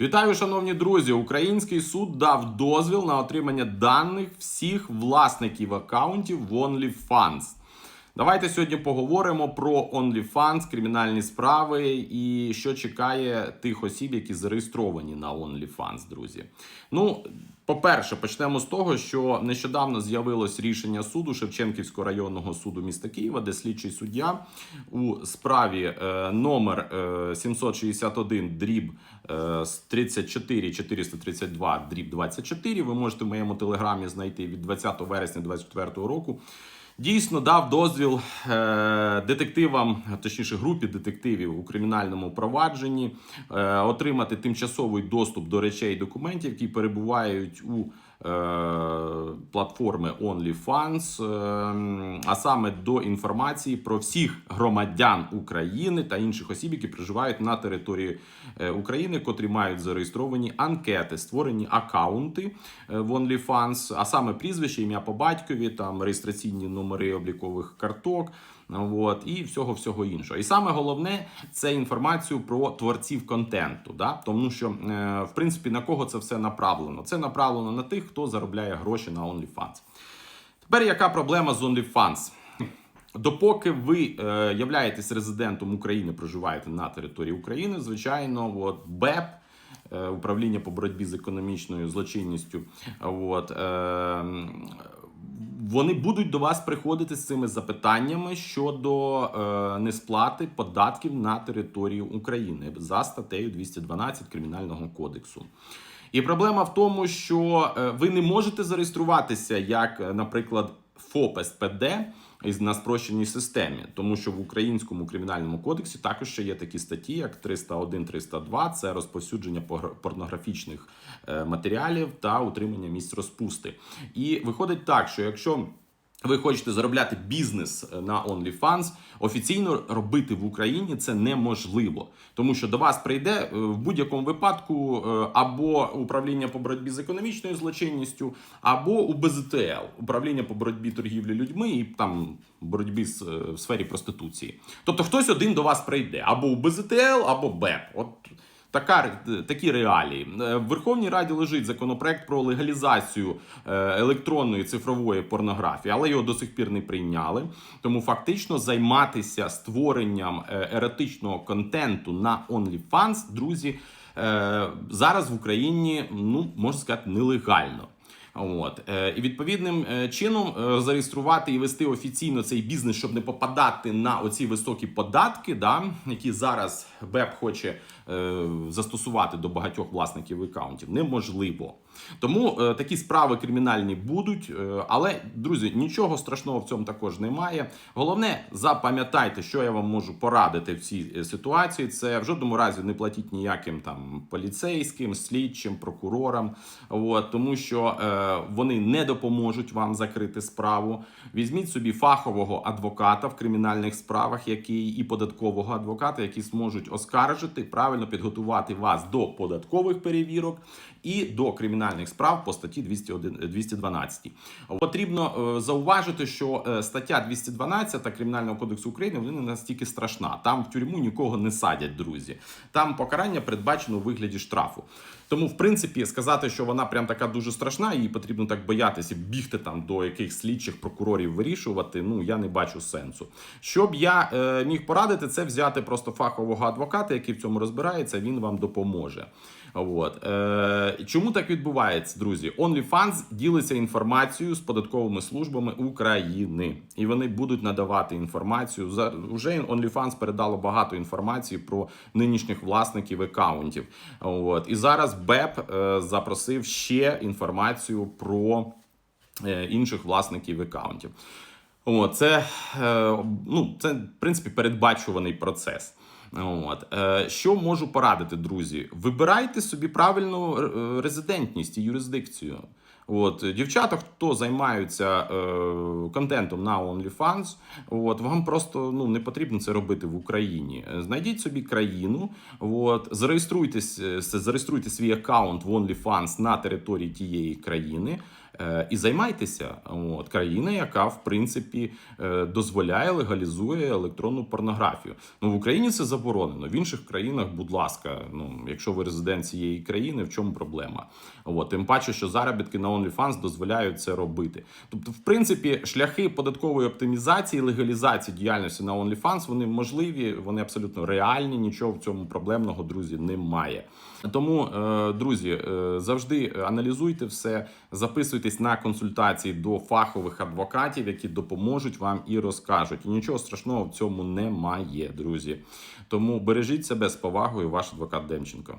Вітаю, шановні друзі! Український суд дав дозвіл на отримання даних всіх власників акаунтів в OnlyFans. Давайте сьогодні поговоримо про OnlyFans, кримінальні справи і що чекає тих осіб, які зареєстровані на OnlyFans, друзі. Ну, по-перше, почнемо з того, що нещодавно з'явилось рішення суду Шевченківського районного суду міста Києва, де слідчий суддя у справі е, номер е, 761 дріб е, з 34 432 дріб 24. Ви можете в моєму телеграмі знайти від 20 вересня 2024 року. Дійсно дав дозвіл е, детективам, точніше групі детективів у кримінальному провадженні, е, отримати тимчасовий доступ до речей і документів, які перебувають у платформи OnlyFans, е, а саме до інформації про всіх громадян України та інших осіб, які проживають на території е, України, котрі мають зареєстровані анкети, створені акаунти е, в OnlyFans, а саме прізвище, ім'я по батькові, там реєстраційні номери облікових карток. От, і всього всього іншого. І саме головне це інформацію про творців контенту. Да? Тому що, е, в принципі, на кого це все направлено? Це направлено на тих, хто заробляє гроші на OnlyFans. Тепер яка проблема з OnlyFans? Допоки ви е, являєтесь резидентом України, проживаєте на території України, звичайно, от БЕП. е, Управління по боротьбі з економічною злочинністю, от, е, вони будуть до вас приходити з цими запитаннями щодо е, несплати податків на територію України за статтею 212 Кримінального кодексу. І проблема в тому, що е, ви не можете зареєструватися як, е, наприклад, ФОП СПД на спрощеній системі, тому що в українському кримінальному кодексі також ще є такі статті, як 301-302, це розповсюдження порнографічних е, матеріалів та утримання місць розпусти. І виходить так, що якщо ви хочете заробляти бізнес е, на OnlyFans, офіційно робити в Україні це неможливо, тому що до вас прийде е, в будь-якому випадку е, або управління по боротьбі з економічною злочинністю, або УБЗТЛ управління по боротьбі торгівлі людьми і там боротьбі з в сфері проституції. Тобто хтось один до вас прийде або УБЗТЛ, або БЕП. От Така, такі реалії. Е, В Верховній Раді лежить законопроект про легалізацію е, електронної цифрової порнографії, але його до сих пір не прийняли. Тому фактично займатися створенням еротичного контенту на OnlyFans, друзі, е, зараз в Україні, ну можна сказати, нелегально. От е, і відповідним е, чином е, зареєструвати і вести офіційно цей бізнес, щоб не попадати на оці високі податки, да, які зараз БЕП хоче застосувати до багатьох власників аккаунтів, неможливо. Тому такі справи кримінальні будуть, але друзі, нічого страшного в цьому також немає. Головне, запам'ятайте, що я вам можу порадити в цій ситуації. Це в жодному разі не платіть ніяким там поліцейським, слідчим, прокурорам. От, тому що вони не допоможуть вам закрити справу. Візьміть собі фахового адвоката в кримінальних справах, який і податкового адвоката, які зможуть оскаржити, правильно підготувати вас до податкових перевірок і до кримінальних справ по статті 201 212. Потрібно е, зауважити, що е, стаття 212 Кримінального кодексу України вона не настільки страшна. Там в тюрму нікого не садять, друзі. Там покарання передбачено у вигляді штрафу. Тому, в принципі, сказати, що вона прям така дуже страшна, її потрібно так боятися, бігти там до якихось слідчих прокурорів вирішувати. Ну я не бачу сенсу. Щоб я е, міг порадити, це взяти просто фахового адвоката, який в цьому розбирається. Він вам допоможе. От. Е, чому так відбувається, друзі? OnlyFans ділиться інформацією з податковими службами України, і вони будуть надавати інформацію. За вже OnlyFans передало багато інформації про нинішніх власників акаунтів. От. І зараз БЕП е, запросив ще інформацію про е, інших власників аккаунтів. Це, е, ну, це, в принципі, передбачуваний процес. От. Е, що можу порадити, друзі? Вибирайте собі правильну резидентність і юрисдикцію. От, дівчата, хто займаються е, контентом на OnlyFans, от, вам просто ну, не потрібно це робити в Україні. Е, Знайдіть собі країну, от, зареєструйтесь, е, зареєструйте свій аккаунт в OnlyFans на території тієї країни. Е, І займайтеся. От країна, яка в принципі е, дозволяє легалізує електронну порнографію. Ну в Україні це заборонено. В інших країнах, будь ласка, ну якщо ви резидент цієї країни, в чому проблема? От тим паче, що заробітки на OnlyFans дозволяють це робити. Тобто, в принципі, шляхи податкової оптимізації, легалізації діяльності на OnlyFans, вони можливі, вони абсолютно реальні. Нічого в цьому проблемного, друзі, немає. Тому, е, друзі, завжди аналізуйте все, записуйтесь на консультації до фахових адвокатів, які допоможуть вам і розкажуть. І нічого страшного в цьому немає, друзі. Тому бережіть себе з повагою, ваш адвокат Демченко.